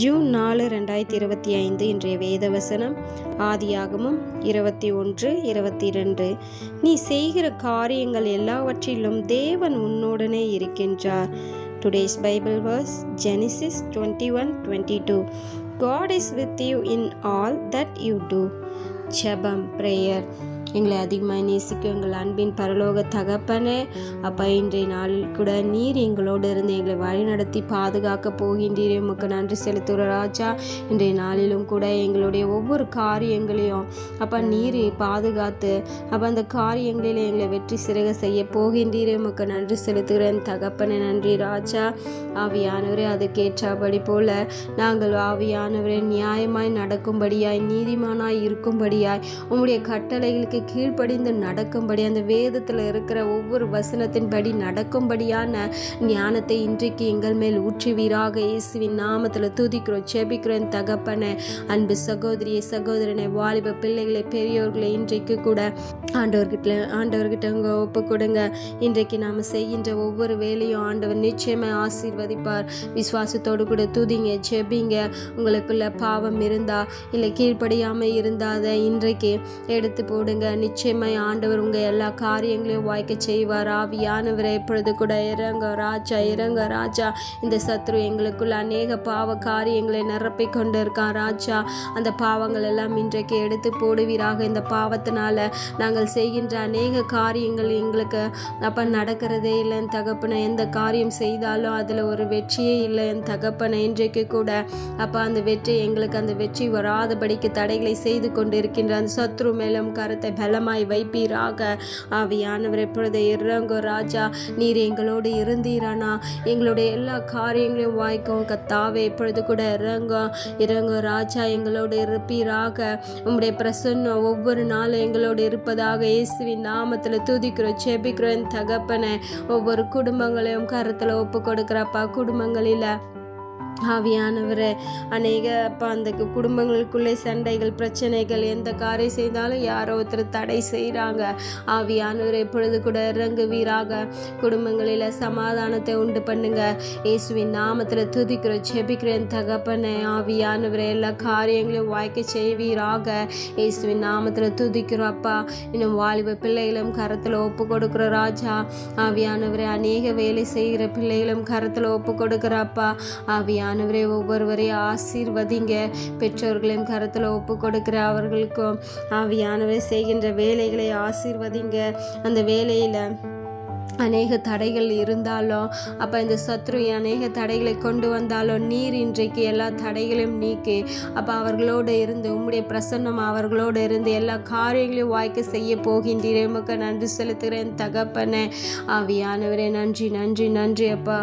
June நாலு ரெண்டாயிரத்தி இருபத்தி ஐந்து இன்றைய வேதவசனம் ஆதியாகமும் இருபத்தி ஒன்று இருபத்தி ரெண்டு நீ செய்கிற காரியங்கள் எல்லாவற்றிலும் தேவன் உன்னுடனே இருக்கின்றார். Today's Bible verse Genesis twenty one twenty two God is with you in all that you do ஜபம் ப்ரேயர் எங்களை அதிகமாக நேசிக்கும் எங்கள் அன்பின் பரலோக தகப்பனே. அப்பா இன்றைய நாளில் கூட நீர் எங்களோடு இருந்து எங்களை வழிநடத்தி பாதுகாக்க போகின்றீரே. உமக்கு நன்றி செலுத்துகிற ராஜா. இன்றைய நாளிலும் கூட எங்களுடைய ஒவ்வொரு காரியங்களையும் அப்பா நீர் பாதுகாத்து அப்போ அந்த காரியங்களில் எங்களை வெற்றி சிறக செய்ய போகின்றீரே. உமக்கு நன்றி செலுத்துகிறேன் தகப்பனே நன்றி ராஜா. ஆவியானவரே அதுக்கேற்றபடி போல நாங்கள் ஆவியானவரே நியாயமாய் நடக்கும்படியாய் நீதிமானாய் இருக்கும்படியாய் உம்முடைய கட்டளைகளுக்கு கீழ்ப்படிந்து நடக்கும்படி அந்த வேதத்தில் இருக்கிற ஒவ்வொரு வசனத்தின்படி நடக்கும்படியான ஞானத்தை இன்றைக்கு எங்கள் மேல் ஊற்றுவீராக. இயேசுவின் நாமத்தில் துதிக்கிறோம் செபிக்கிறோம் தகப்பனை. அன்பு சகோதரியை சகோதரனை வாலிப பிள்ளைகளை பெரியோர்களை இன்றைக்கு கூட ஆண்டவர்கிட்ட ஆண்டவர்கிட்ட உங்க ஒப்பு கொடுங்க. இன்றைக்கு நாம் செய்கின்ற ஒவ்வொரு வேலையும் ஆண்டவர் நிச்சயமாக ஆசீர்வதிப்பார். விசுவாசத்தோடு கூட துதிங்க செபிங்க. உங்களுக்குள்ள பாவம் இருந்தா இல்லை கீழ்ப்படியாமல் இருந்தால் அதை இன்றைக்கு எடுத்து போடுங்க. நிச்சயமாய் ஆண்டவர் உங்கள் எல்லா காரியங்களையும் வாய்க்க செய்வார். ஆவியானவரை எப்பொழுது கூட இறங்க ராஜா இறங்க ராஜா. இந்த சத்ரு எங்களுக்குள்ள அநேக பாவ காரியங்களை நிரப்பி கொண்டு இருக்கான் ராஜா. அந்த பாவங்கள் எல்லாம் இன்றைக்கு எடுத்து போடுவீராக. இந்த பாவத்தினால நாங்கள் செய்கின்ற அநேக காரியங்கள் எங்களுக்கு அப்போ நடக்கிறதே இல்லை. என் தகப்பனை எந்த காரியம் செய்தாலும் அதில் ஒரு வெற்றியே இல்லை. என் தகப்பனை இன்றைக்கு கூட அப்போ அந்த வெற்றி எங்களுக்கு அந்த வெற்றி வராதபடிக்கு தடைகளை செய்து கொண்டு இருக்கின்ற அந்த சத்ரு மேலும் கருத்தை பலமாய் வைப்பீராக. ஆவியானவர் எப்பொழுது இறங்கோ ராஜா நீர் எங்களோடு இருந்தீரானா? எங்களுடைய எல்லா காரியங்களையும் வாய்க்கும் கத்தாவே இப்பொழுது கூட இறங்கோ இறங்கோ ராஜா எங்களோடு இருப்பீராக. உங்களுடைய பிரசன்னம் ஒவ்வொரு நாளும் எங்களோடு இருப்பதாக இயேசுவின் நாமத்தில் துதிக்கிறோம் செபிக்கிறோம் தகப்பனை. ஒவ்வொரு குடும்பங்களையும் கருத்தில் ஒப்பு கொடுக்குறப்பா குடும்பங்களில் ஆவியானவரே. அநேக அப்போ அந்த குடும்பங்களுக்குள்ளே சண்டைகள் பிரச்சனைகள் எந்த காரியம் செய்தாலும் யாரோ ஒருத்தர் தடை செய்கிறாங்க ஆவியானவர் எப்பொழுது கூட இறங்குவீராக. குடும்பங்களில் சமாதானத்தை உண்டு பண்ணுங்க. இயேசுவின் நாமத்தில் துதிக்கிறோம் செபிக்கிறேன் தகப்பனே. ஆவியானவரை எல்லா காரியங்களையும் வாய்க்க செய்வீராக. இயேசுவின் நாமத்தில் துதிக்கிறோம் அப்பா. இன்னும் வாலிப பிள்ளைகளும் கரத்தில் ஒப்பு கொடுக்குற ராஜா. ஆவியானவரை அநேக வேலை செய்கிற பிள்ளைகளும் கரத்தில் ஒப்பு கொடுக்குறப்பா ஆண்டவரே ஒவ்வொருவரையும் ஆசீர்வதிங்க. பெற்றோர்களையும் கருத்தில் ஒப்பு கொடுக்குற அவர்களுக்கும் ஆவியானவரே செய்கின்ற வேலைகளை ஆசீர்வதிங்க. அந்த வேலையில் அநேக தடைகள் இருந்தாலும் அப்போ இந்த சத்ரு அநேக தடைகளை கொண்டு வந்தாலும் நீர் இன்றைக்கு எல்லா தடைகளையும் நீக்கி அப்போ அவர்களோடு இருந்து உம்முடைய பிரசன்னம் அவர்களோடு இருந்து எல்லா காரியங்களையும் வாய்க்க செய்ய போகின்றீரே. உமக்கு நன்றி செலுத்துகிறேன் தகப்பனே. ஆவியானவரே நன்றி நன்றி நன்றி அப்பா.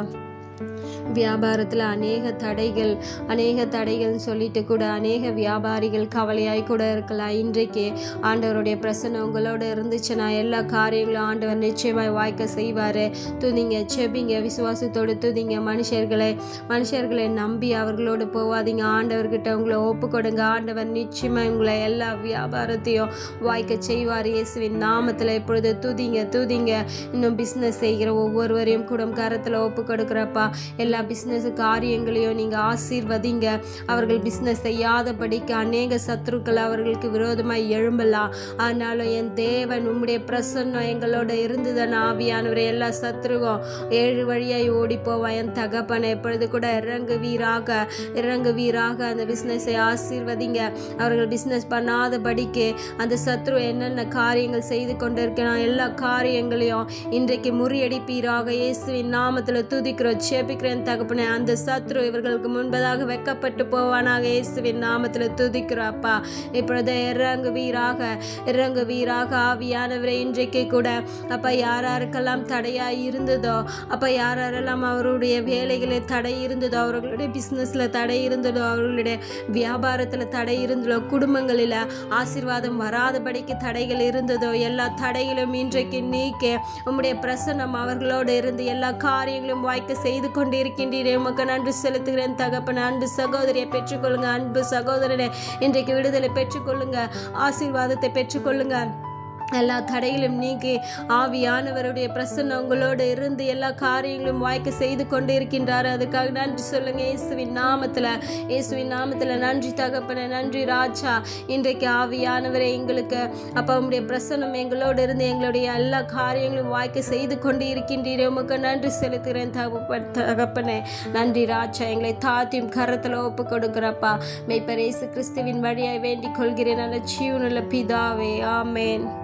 வியாபாரத்தில் அநேக தடைகள் அநேக தடைகள்னு சொல்லிட்டு கூட அநேக வியாபாரிகள் கவலையாய் கூட இருக்கலாம். இன்றைக்கே ஆண்டவருடைய பிரசன்னம் உங்களோட இருந்துச்சுன்னா எல்லா காரியங்களும் ஆண்டவர் நிச்சயமாய் வாய்க்க செய்வார். துதிங்க செபிங்க விசுவாசத்தோடு துதிங்க. மனுஷர்களை மனுஷர்களை நம்பி அவர்களோடு போவாதீங்க. ஆண்டவர்கிட்ட உங்களை ஒப்பு கொடுங்க. ஆண்டவர் நிச்சயமாக உங்களை எல்லா வியாபாரத்தையும் வாய்க்க செய்வார். இயேசுவின் நாமத்தில் இப்பொழுது துதிங்க துதிங்க. இன்னும் பிஸ்னஸ் செய்கிற ஒவ்வொருவரையும் கூட கரத்தில் ஒப்பு கொடுக்குறப்பா. எல்லா பிஸ்னஸ் காரியங்களையும் நீங்கள் ஆசீர்வதிங்க. அவர்கள் பிஸ்னஸ் செய்யாதபடிக்கு அநேக சத்துருக்கள் அவர்களுக்கு விரோதமாக எழும்பலாம். ஆனாலும் என் தேவன் உம்முடைய பிரசன்னம் எங்களோட இருந்ததன் ஆவியானவரை எல்லா சத்ருகம் ஏழு வழியாய் ஓடி போவான் என் தகப்பனை எப்பொழுது கூட இறங்குவீராக இறங்குவீராக அந்த பிஸ்னஸை ஆசீர்வதிங்க. அவர்கள் பிஸ்னஸ் பண்ணாதபடிக்கு அந்த சத்ரு என்னென்ன காரியங்கள் செய்து கொண்டிருக்கிறான் எல்லா காரியங்களையும் இன்றைக்கு முறியடிப்பீராக. இயேசுவின் நாமத்தில் துதிக்கிறோம். சேபிக்கிறேன் தகப்பனே. அந்த சத்ரு இவர்களுக்கு முன்பதாக வெக்கப்பட்டு போவானாக. இயேசுவின் நாமத்தில் துதிக்கிறப்பா இப்பொழுது இறங்கு வீராக இறங்கு வீராக. ஆவியானவரை இன்றைக்கு கூட அப்போ யார் யாருக்கெல்லாம் தடையாக இருந்ததோ அப்போ யார் யாரெல்லாம் அவருடைய வேலைகளில் தடை இருந்ததோ அவர்களுடைய பிஸ்னஸில் தடை இருந்ததோ அவர்களுடைய வியாபாரத்தில் தடை இருந்ததோ குடும்பங்களில் ஆசீர்வாதம் வராதபடிக்கு தடைகள் இருந்ததோ எல்லா தடைகளும் இன்றைக்கு நீக்க. உம்முடைய பிரசன்னம் அவர்களோடு இருந்து எல்லா காரியங்களும் வாய்க்க செய்து செய்து கொண்டிருக்கின்றீரே. உமக்கு நன்றி செலுத்துகிறேன். தகப்பன் அன்பு சகோதரியை பெற்றுக்கொள்ளுங்க. அன்பு சகோதரனே இன்றைக்கு விடுதலை பெற்றுக்கொள்ளுங்க. ஆசீர்வாதத்தை பெற்றுக்கொள்ளுங்க. எல்லா தடைகளும் நீக்கி ஆவியானவருடைய பிரசன்னம் உங்களோடு இருந்து எல்லா காரியங்களும் வாய்க்க செய்து கொண்டு இருக்கின்றார் அதுக்காக நன்றி சொல்லுங்க. இயேசுவின் நாமத்தில் இயேசுவின் நாமத்தில் நன்றி தகப்பன நன்றி ராஜா. இன்றைக்கு ஆவியானவரை எங்களுக்கு அப்போ உங்களுடைய பிரசன்னம் எங்களோடு இருந்து எங்களுடைய எல்லா காரியங்களும் வாய்க்க செய்து கொண்டு இருக்கின்றீரே உமக்கு நன்றி செலுத்துகிறேன் தகப்ப தகப்பனே. நன்றி ராஜா. எங்களை தாத்தியும் கரத்தில் ஒப்பு கொடுக்குறப்பா மெய்ப்பர் இயேசு கிறிஸ்துவின் வழியாய் வேண்டிக் கொள்கிறேன். நல்ல ஜீவனுள்ள பிதாவே. ஆமேன்.